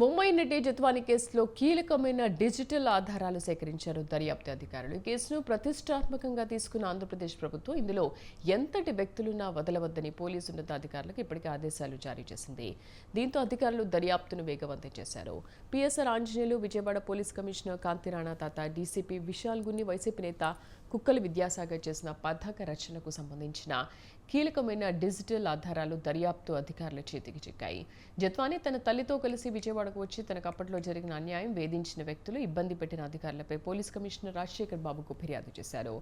ముంబై నటి జత్వాని కేసులో కీలకమైన డిజిటల్ ఆధారాలు సేకరించారు దర్యాప్తు అధికారులు. ఈ కేసును ప్రతిష్టాత్మకంగా తీసుకున్న ఆంధ్రప్రదేశ్ ప్రభుత్వం ఇందులో ఎంతటి వ్యక్తులున్నా వదలవద్దని పోలీసు ఉన్నతాధికారులకు ఇప్పటికే ఆదేశాలు జారీ చేసింది. దీంతో అధికారులు దర్యాప్తును వేగవంతం చేశారు. PSR Anjaneyulu Vijayawada police commissioner Kanthi Rana Tata DCP Vishal Gunni YCP నేత కుక్కల విద్యాసాగర్ చేసిన పథక రచనకు సంబంధించిన కీలకమైన డిజిటల్ ఆధారాలు దర్యాప్తు అధికారుల చేతికి చిక్కాయి. జత్వాని తన తల్లితో కలిసి విజయవాడ విజయవాడకు వచ్చి తనకు అప్పట్లో జరిగిన అన్యాయం వేధించిన వ్యక్తులు ఇబ్బంది పెట్టిన అధికారులపై పోలీస్ కమిషనర్ రాజశేఖర్ బాబుకు ఫిర్యాదు చేశారు.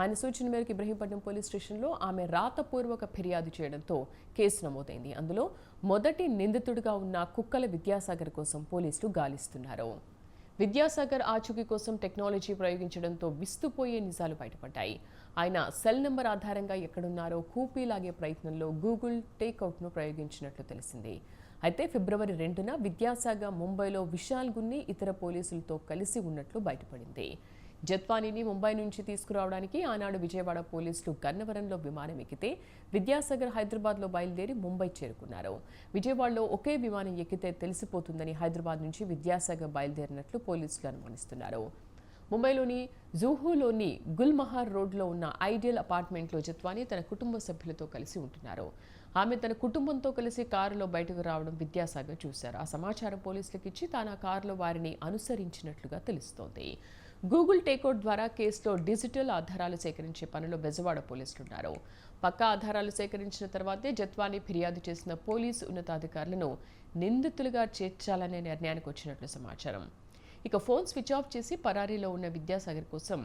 ఆయన సూచన మేరకు ఇబ్రహీంపట్నం పోలీస్ స్టేషన్లో ఆమె రాతపూర్వక ఫిర్యాదు చేయడంతో కేసు నమోదైంది. అందులో మొదటి నిందితుడిగా ఉన్న కుక్కల విద్యాసాగర్ కోసం పోలీసులు గాలిస్తున్నారు. విద్యాసాగర్ ఆచూకీ కోసం టెక్నాలజీ ప్రయోగించడంతో విస్తుపోయే నిజాలు బయటపడ్డాయి. ఆయన సెల్ నెంబర్ ఆధారంగా ఎక్కడున్నారో కూపీ లాగే ప్రయత్నంలో గూగుల్ టేక్అవుట్ను ప్రయోగించినట్లు తెలిసింది. అయితే ఫిబ్రవరి రెండున విద్యాసాగర్ ముంబైలో విశాల్ గున్ని ఇతర పోలీసులతో కలిసి ఉన్నట్లు బయటపడింది. జత్వానీని ముంబై నుంచి తీసుకురావడానికి ఆనాడు విజయవాడ పోలీసులు గన్నవరంలో విమానం ఎక్కితే విద్యాసాగర్ హైదరాబాద్లో బయలుదేరి ముంబై చేరుకున్నారు. విజయవాడలో ఒకే విమానం ఎక్కితే తెలిసిపోతుందని హైదరాబాద్ నుంచి విద్యాసాగర్ బయలుదేరినట్లు పోలీసులు అనుమానిస్తున్నారు. ముంబైలోని జూహులోని గుల్మహార్ రోడ్లో ఉన్న ఐడియల్ అపార్ట్మెంట్లో జత్వాని తన కుటుంబ సభ్యులతో కలిసి ఉంటున్నారు. ఆమె తన కుటుంబంతో కలిసి కారులో బయటకు రావడం విద్యాసాగర్ చూశారు. ఆ సమాచారం పోలీసులకు ఇచ్చి తాను ఆ కారులో వారిని అనుసరించినట్లుగా తెలుస్తోంది. గూగుల్ టేకౌట్ ద్వారా కేసులో డిజిటల్ ఆధారాలు సేకరించే పనిలో బెజవాడ పోలీసులు ఉన్నారు పక్కా ఆధారాలు సేకరించిన తర్వాతే జత్వాని ఫిర్యాదు చేసిన పోలీసు ఉన్నతాధికారులను నిందితులుగా చేర్చాలనే నిర్ణయానికి వచ్చినట్లు సమాచారం. ఇక ఫోన్ స్విచ్ ఆఫ్ చేసి పరారీలో ఉన్న విద్యాసాగర్ కోసం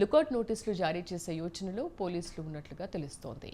లుకౌట్ నోటీసులు జారీ చేసే యోచనలో పోలీసులు ఉన్నట్లుగా తెలుస్తోంది.